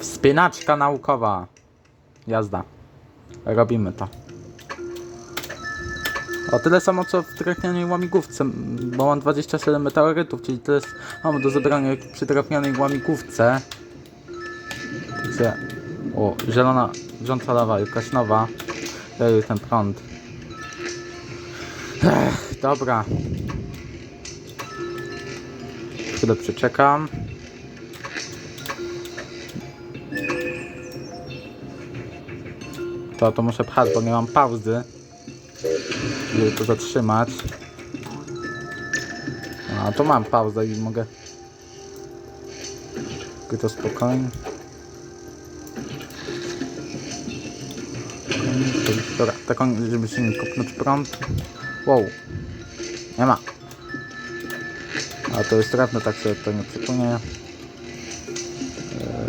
Wspinaczka naukowa. Jazda. Robimy to. O tyle samo co w drewnianej łamigłówce, bo mam 27 meteorytów, czyli tyle mam do zebrania przy drewnianej łamigłówce. Także, o, zielona wrząca lawa, jakaś nowa. Ej, ten prąd. Ech, dobra. Chwilę przeczekam. To, to muszę pchać, bo nie mam pauzy. Żeby to zatrzymać. A to mam pauzę i mogę. Mogę to spokojnie. Dobra, taką, żeby się nie kopnąć prąd. Wow. Nie ma. A to jest drewno, tak się to nie przypomnie.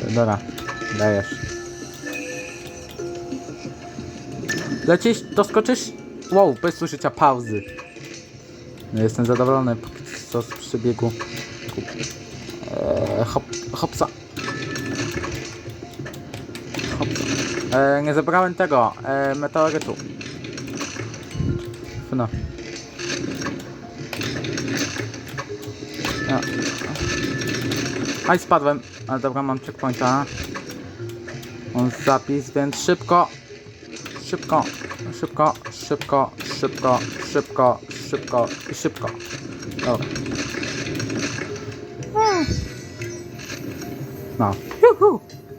Yy, dobra, dajesz. Lecisz? Doskoczysz? Wow, bez użycia pauzy. No, jestem zadowolony co z przebiegu. Eee, hop, hopsa. Hopsa. Eee, nie zebrałem tego, eee, meteorytu. No. Ja. Aj, spadłem. Ale dobra, mam checkpointa. Mam zapis, więc szybko. 雪糕雪糕雪糕雪糕雪糕雪糕雪糕哦。嗯。